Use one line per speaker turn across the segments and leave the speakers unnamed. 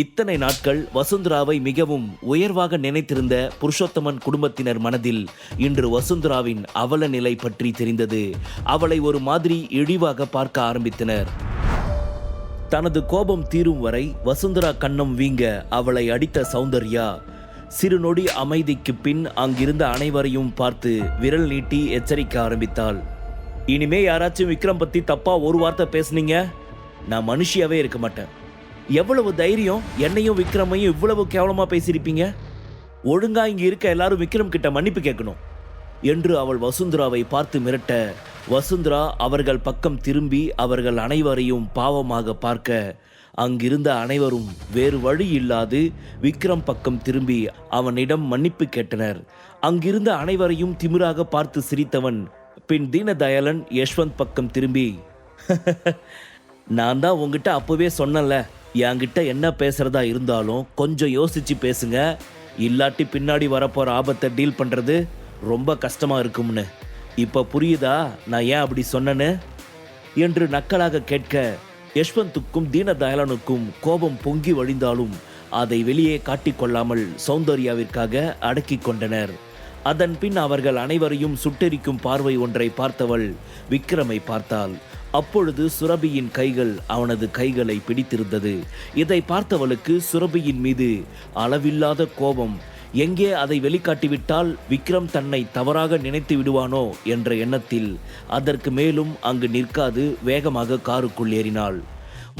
இத்தனை நாட்கள் வசுந்தராவை மிகவும் உயர்வாக நினைத்திருந்த புருஷோத்தமன் குடும்பத்தினர் மனதில் இன்று வசுந்தராவின் அவல நிலை பற்றி தெரிந்தது. அவளை ஒரு மாதிரி இழிவாக பார்க்க ஆரம்பித்தனர். தனது கோபம் தீரும் வரை வசுந்தரா கண்ணம் வீங்க அவளை அடித்த சௌந்தர்யா சிறு நொடி அமைதிக்கு பின் அங்கிருந்த அனைவரையும் பார்த்து விரல் நீட்டி எச்சரிக்க ஆரம்பித்தாள். இனிமே யாராச்சும் விக்ரம் பத்தி தப்பா ஒரு வார்த்தை பேசுனீங்க? நான் மனுஷியாவே இருக்க மாட்டேன். எவ்வளவு தைரியம் என்னையும் விக்ரமையும் இவ்வளவு கேவலமா பேசியிருப்பீங்க? ஒழுங்கா இங்க இருக்க எல்லாரும் விக்ரம் கிட்ட மன்னிப்பு கேட்கணும். என்று அவள் வசுந்தராவை பார்த்து மிரட்ட வசுந்தரா அவர்கள் பக்கம் திரும்பி அவர்கள் அனைவரையும் பாவமாக பார்க்க அங்கிருந்த அனைவரும் வேறு வழி இல்லாது விக்ரம் பக்கம் திரும்பி அவனிடம் மன்னிப்பு கேட்டனர். அங்கிருந்த அனைவரையும் திமிராக பார்த்து சிரித்தவன் பின் தீனதயாளன் யஷ்வந்த் பக்கம் திரும்பி நான் தான் உங்ககிட்ட அப்போவே சொன்னேன்ல என்கிட்ட என்ன பேசுறதா இருந்தாலும் கொஞ்சம் யோசிச்சு பேசுங்க. இல்லாட்டி பின்னாடி வரப்போற ஆபத்தை டீல் பண்றது ரொம்ப கஷ்டமா இருக்கும்னு. இப்ப புரியுதா? நான் ஏன் அப்படி சொன்னேன்னு? என்று நக்கலாக கேட்க யஷ்வந்துக்கும் தீனதயாளனுக்கும் கோபம் பொங்கி வழிந்தாலும் அதை வெளியே காட்டிக்கொள்ளாமல் சௌந்தர்யாவிற்காக அடக்கிக் கொண்டனர். அதன் பின் அவர்கள் அனைவரையும் சுட்டெரிக்கும் பார்வை ஒன்றை பார்த்தவள் விக்ரமை பார்த்தாள். அப்பொழுது சுரபியின் கைகள் அவனது கைகளை பிடித்திருந்தது. இதை பார்த்தவளுக்கு சுரபியின் மீது அளவில்லாத கோபம் எங்கே அதை வெளிக்காட்டிவிட்டால் விக்ரம் தன்னை தவறாக நினைத்து விடுவானோ? என்ற எண்ணத்தில் அதற்கு மேலும் அங்கு நிற்காது வேகமாக காருக்குள் ஏறினாள்.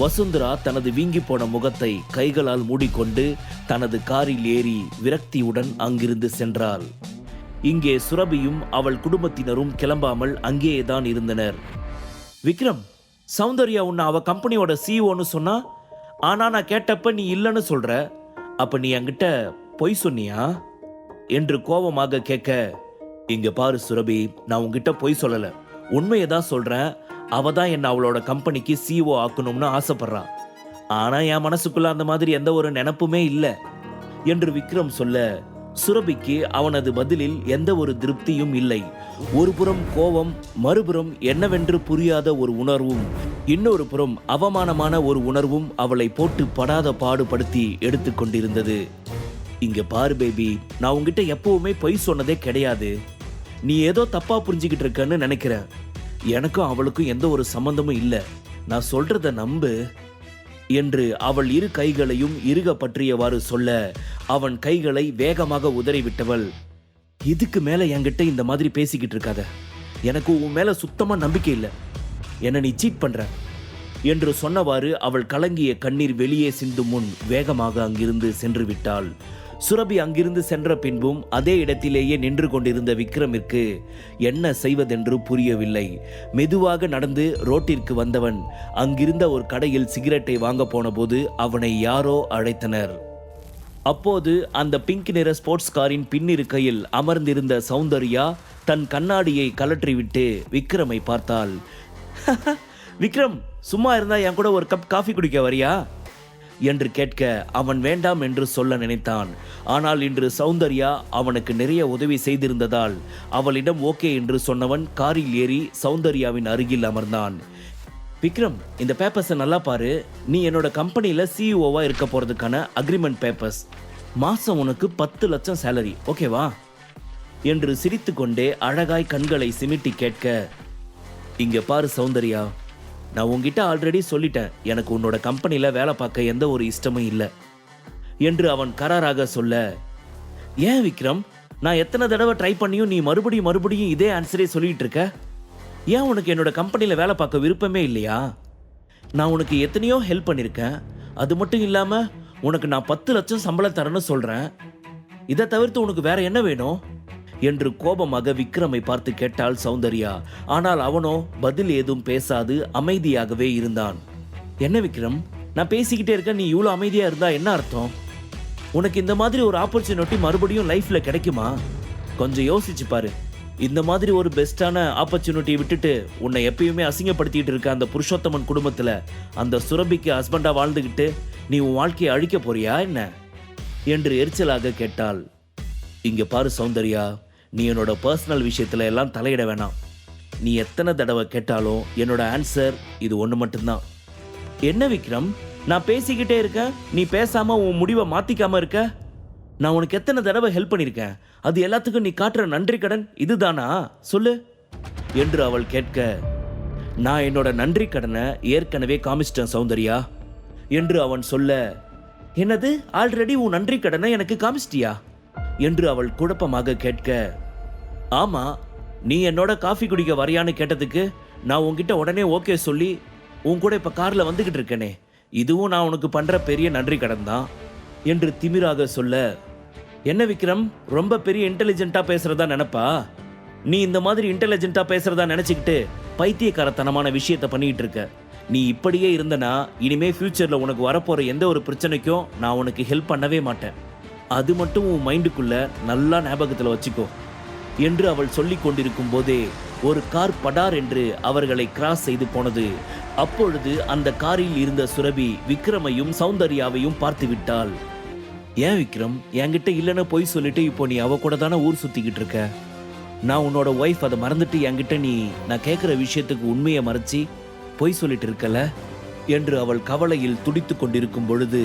வசுந்தரா தனது வீங்கி போன முகத்தை கைகளால் மூடிக்கொண்டு தனது காரில் ஏறி விரக்தியுடன் அங்கிருந்து சென்றாள். இங்கே சுரபியும் அவள் குடும்பத்தினரும் கிளம்பாமல் அங்கேயேதான் இருந்தனர். விக்ரம் சௌந்தர்யா உன்னை அவ கம்பெனியோட சிஇஓன்னு சொன்னா ஆனா நான் கேட்டப்ப நீ இல்லைன்னு சொல்ற. அப்ப நீ என்கிட்ட பொய் சொன்னியா? என்று கோபமாக கேட்க இங்க பாரு சுரபி நான் உங்ககிட்ட பொய் சொல்லல. உண்மையை தான் சொல்றேன். அவ தான் என்ன அவளோட கம்பெனிக்கு சிஇஓ ஆக்கணும்னு ஆசைப்படுறா. ஆனா என் மனசுக்குள்ள அந்த மாதிரி எந்த ஒரு நினப்புமே இல்லை. என்று விக்ரம் சொல்ல சுரபிக்கு அவனது பதிலில் எந்த ஒரு திருப்தியும் இல்லை. ஒருபுறம் கோபம் மறுபுறம் என்னவென்று புரியாத ஒரு உணர்வும் இன்னொரு புறம் அவமானமான ஒரு உணர்வும் அவளை போட்டு படாத பாடுபடுத்தி எடுத்துக்கொண்டிருந்தது இங்க பாரு பேபி நான் உங்ககிட்ட எப்பவுமே பொய் சொன்னதே கிடையாது. நீ ஏதோ தப்பா புரிஞ்சுக்கிட்டு இருக்கன்னு நினைக்கிறேன். எனக்கும் அவளுக்கும் எந்த ஒரு சம்பந்தமும் இல்லை. நான் சொல்றத நம்பு. என்று அவள் இரு கைகளையும் இறுக பற்றியவாறு சொல்ல அவன் கைகளை வேகமாக உதறிவிட்டவள். இதுக்கு மேல என்கிட்ட இந்த மாதிரி பேசிக்கிட்டு இருக்காத. எனக்கு உன் மேல சுத்தமா நம்பிக்கை இல்லை. என்ன நீ சீட் பண்ற. என்று சொன்னவாறு அவள் கலங்கிய கண்ணீர் வெளியே சிந்தும் முன் வேகமாக அங்கிருந்து சென்று விட்டாள். சுரபி அங்கிருந்து சென்ற பின்பும் அதே இடத்திலேயே நின்று கொண்டிருந்த விக்ரமிற்கு என்ன செய்வதென்று புரியவில்லை. மெதுவாக நடந்து ரோட்டிற்கு வந்தவன் அங்கிருந்த ஒரு கடையில் சிகரெட்டை வாங்க போனபோது அவனை யாரோ அழைத்தனர். அப்போது அந்த பிங்க் நிற ஸ்போர்ட்ஸ் காரின் பின்னிருக்கையில் அமர்ந்திருந்த சௌந்தர்யா தன் கண்ணாடியை கலற்றிவிட்டு விக்ரமை பார்த்தாள். விக்ரம் சும்மா இருந்தா என் கூட ஒரு கப் காஃபி குடிக்க வரியா? என்று கேட்க அவன் வேண்டாம் என்று சொல்ல நினைத்தான். ஆனால் இன்று சௌந்தர்யா அவனுக்கு நிறைய உதவி செய்திருந்ததால் அவளிடம் ஓகே என்று சொன்னவன் காரில் ஏறி சௌந்தர்யாவின் அருகில் அமர்ந்தான். விக்ரம் இந்த பேப்பர்ஸை நல்லா பாரு. நீ என்னோட கம்பெனியில் சிஇஓவாக இருக்க போகிறதுக்கான அக்ரிமெண்ட் பேப்பர்ஸ் மாதம் உனக்கு பத்து லட்சம் சேலரி ஓகேவா என்று சிரித்துக்கொண்டே அழகாய் கண்களை சிமிட்டி கேட்க இங்கே பாரு சௌந்தர்யா நான் உங்ககிட்ட ஆல்ரெடி சொல்லிட்டேன். எனக்கு உன்னோட கம்பெனியில் வேலை பார்க்க எந்த ஒரு இஷ்டமும் இல்லை. என்று அவன் கராராக சொல்ல ஏன் விக்ரம்? நான் எத்தனை தடவை ட்ரை பண்ணியும் நீ மறுபடியும் மறுபடியும் இதே ஆன்சரே சொல்லிட்டு இருக்க? ஏன் உனக்கு என்னோட கம்பெனியில் வேலை பார்க்க விருப்பமே இல்லையா? நான் உனக்கு எத்தனையோ ஹெல்ப் பண்ணியிருக்கேன் அது மட்டும் இல்லாமல் உனக்கு நான் பத்து லட்சம் சம்பளம் தரேன்னு சொல்கிறேன் இதை தவிர்த்து உனக்கு வேற என்ன வேணும்? என்று கோபமாக விக்ரமை பார்த்து கேட்டாள் சௌந்தர்யா. ஆனால் அவனோ பதில் ஏதும் பேசாது அமைதியாகவே இருந்தான். என்ன விக்ரம்? நான் பேசிக்கிட்டே இருக்க நீ இவ்வளோ அமைதியாக இருந்தா என்ன அர்த்தம்? உனக்கு இந்த மாதிரி ஒரு ஆப்பர்ச்சுனிட்டி மறுபடியும் லைஃப்பில் கிடைக்குமா? கொஞ்சம் யோசிச்சு பாரு. இந்த மாதிரி ஒரு பெஸ்டான ஆப்பர்ச்சுனிட்டி விட்டுட்டு உன்னை எப்பயுமே அசிங்கப்படுத்திட்டு இருக்க அந்த புருஷோத்தமன் குடும்பத்தில் அந்த சுரபிக்கு ஹஸ்பண்டாக வாழ்ந்துக்கிட்டு நீ உன் வாழ்க்கையை அழிக்க போறியா என்ன? என்று எரிச்சலாக கேட்டாள். இங்கே பாரு சௌந்தர்யா நீ என்னோட பர்சனல் விஷயத்தில் எல்லாம் தலையிட வேணாம். நீ எத்தனை தடவை கேட்டாலும் என்னோட ஆன்சர் இது ஒன்று மட்டும்தான். என்ன விக்ரம்? நான் பேசிக்கிட்டே இருக்கேன் நீ பேசாம உன் முடிவை மாத்திக்காம இருக்க? நான் உனக்கு எத்தனை தடவை ஹெல்ப் பண்ணியிருக்கேன்? அது எல்லாத்துக்கும் நீ காட்டுற நன்றி கடன் இதுதானா? சொல்லு. என்று அவள் கேட்க நான் என்னோட நன்றி கடனை ஏற்கனவே காமிச்சிட்டேன் சௌந்தர்யா. என்று அவன் சொல்ல என்னது? ஆல்ரெடி உன் நன்றி கடனை எனக்கு காமிச்சிட்டியா? என்று அவள் குழப்பமாக கேட்க ஆமா நீ என்னோட காஃபி குடிக்க வரியான்னு கேட்டதுக்கு நான் உன்கிட்ட உடனே ஓகே சொல்லி உன் கூட இப்ப கார்ல வந்துகிட்டு இருக்கேனே இதுவும் நான் உனக்கு பண்ற பெரிய நன்றி கடன் தான் என்று திமிராக சொல்ல என்ன விக்ரம் ரொம்ப பெரிய இன்டெலிஜென்ட்டா பேசுறதா நினைப்பா? நீ இந்த மாதிரி இன்டெலிஜென்ட்டா பேசுறதா நினைச்சுக்கிட்டு பைத்தியக்காரத்தனமான விஷயத்த பண்ணிட்டு இருக்க. நீ இப்படியே இருந்தனா இனிமே ஃபியூச்சர்ல உனக்கு வரப்போற எந்த ஒரு பிரச்சனைக்கும் நான் உனக்கு ஹெல்ப் பண்ணவே மாட்டேன். அது மட்டும் உன் மைண்டுக்குள்ள நல்லா ஞாபகத்தில் வச்சுக்கோ. என்று அவள் சொல்லி கொண்டிருக்கும் போதே ஒரு கார் படார் என்று அவர்களை கிராஸ் செய்து போனது. அப்பொழுது அந்த காரில் இருந்த சுரபி விக்ரமையும் சௌந்தர்யாவையும் பார்த்து விட்டாள். ஏன் விக்ரம்? என்கிட்ட இல்லைன்னு பொய் சொல்லிட்டு இப்போ நீ அவ கூட தானே ஊர் சுத்திக்கிட்டு இருக்க? நான் உன்னோட ஒய்ஃப் அதை மறந்துட்டு என்கிட்ட நீ நான் கேட்குற விஷயத்துக்கு உண்மையை மறைச்சி பொய் சொல்லிட்டு இருக்கல? என்று அவள் கவலையில் துடித்து கொண்டிருக்கும் பொழுது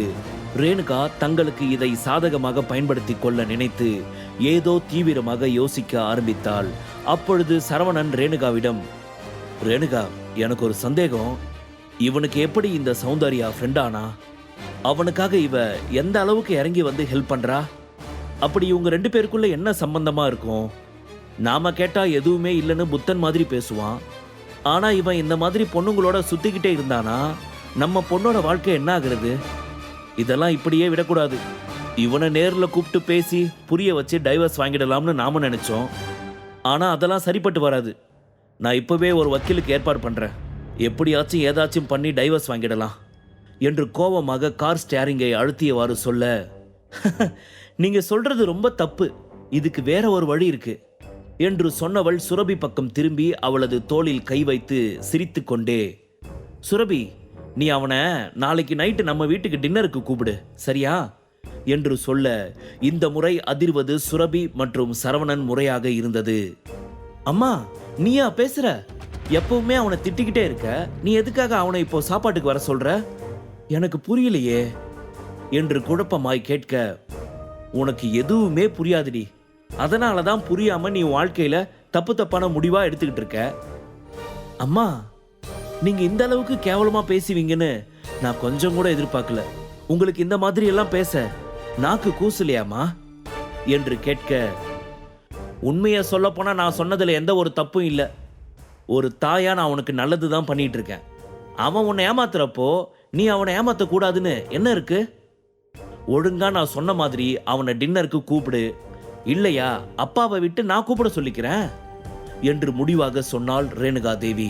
ரேணுகா தங்களுக்கு இதை சாதகமாக பயன்படுத்தி கொள்ள நினைத்து ஏதோ தீவிரமாக யோசிக்க ஆரம்பித்தாள். அப்பொழுது சரவணன் ரேணுகாவிடம் ரேணுகா எனக்கு ஒரு சந்தேகம். இவனுக்கு எப்படி இந்த சௌந்தர்யா ஃப்ரெண்டானா அவனுக்காக இவ எந்த அளவுக்கு இறங்கி வந்து ஹெல்ப் பண்றா? அப்படி இவங்க ரெண்டு பேருக்குள்ள என்ன சம்பந்தமா இருக்கும்? நாம கேட்டா எதுவுமே இல்லைன்னு புத்தன் மாதிரி பேசுவான். ஆனா இவன் இந்த மாதிரி பொண்ணுங்களோட சுத்திக்கிட்டே இருந்தானா? நம்ம பொண்ணோட வாழ்க்கை என்ன ஆகுறது? இதெல்லாம் இப்படியே விடக்கூடாது. இவனை நேரில் கூப்பிட்டு பேசி புரிய வச்சு டைவர்ஸ் வாங்கிடலாம்னு நாம நினைச்சோம். ஆனால் அதெல்லாம் சரிப்பட்டு வராது. நான் இப்போவே ஒரு வக்கீலுக்கு ஏற்பாடு பண்ணுறேன் எப்படியாச்சும் ஏதாச்சும் பண்ணி டைவர்ஸ் வாங்கிடலாம். என்று கோபமாக கார் ஸ்டேரிங்கை அழுத்தியவாறு சொல்ல நீங்கள் சொல்கிறது ரொம்ப தப்பு. இதுக்கு வேற ஒரு வழி இருக்கு. என்று சொன்னவள் சுரபி பக்கம் திரும்பி அவளது தோளில் கை வைத்து சிரித்துக்கொண்டே சுரபி நீ அவனை நாளைக்கு நைட்டு நம்ம வீட்டுக்கு டின்னருக்கு கூப்பிடு சரியா? என்று சொல்ல இந்த முறை அதிர்வது சுரபி மற்றும் சரவணன் முறையாக இருந்தது. அம்மா நீயா பேசுற? எப்பவுமே அவனை திட்டிக்கிட்டே இருக்க. நீ எதுக்காக அவனை இப்போ சாப்பாட்டுக்கு வர சொல்ற? எனக்கு புரியலையே என்று குழப்பமாய் கேட்க உனக்கு எதுவுமே புரியாதுடி. அதனால தான் புரியாம நீ வாழ்க்கையில தப்பு தப்பான முடிவா எடுத்துக்கிட்டு இருக்க. அம்மா நீங்க இந்த அளவுக்கு கேவலமா பேசுவீங்கன்னு நான் கொஞ்சம் கூட எதிர்பார்க்கல. உங்களுக்கு இந்த மாதிரி எல்லாம் பேச நாக்கு கூசலையாமா என்று கேட்க உண்மையை சொல்ல போனா நான் சொன்னதுல எந்த ஒரு தப்பும் இல்லை. ஒரு தாயா நான் உனக்கு நல்லது தான் பண்ணிட்டு இருக்கேன் அவன் உன்னை ஏமாத்துறப்போ நீ அவனை ஏமாத்த கூடாதுன்னு என்ன இருக்கு? ஒழுங்கா நான் சொன்ன மாதிரி அவனை டின்னருக்கு கூப்பிடு. இல்லையா அப்பாவை விட்டு நான் கூப்பிட சொல்லிக்கிறேன்? என்று முடிவாக சொன்னாள் ரேணுகா தேவி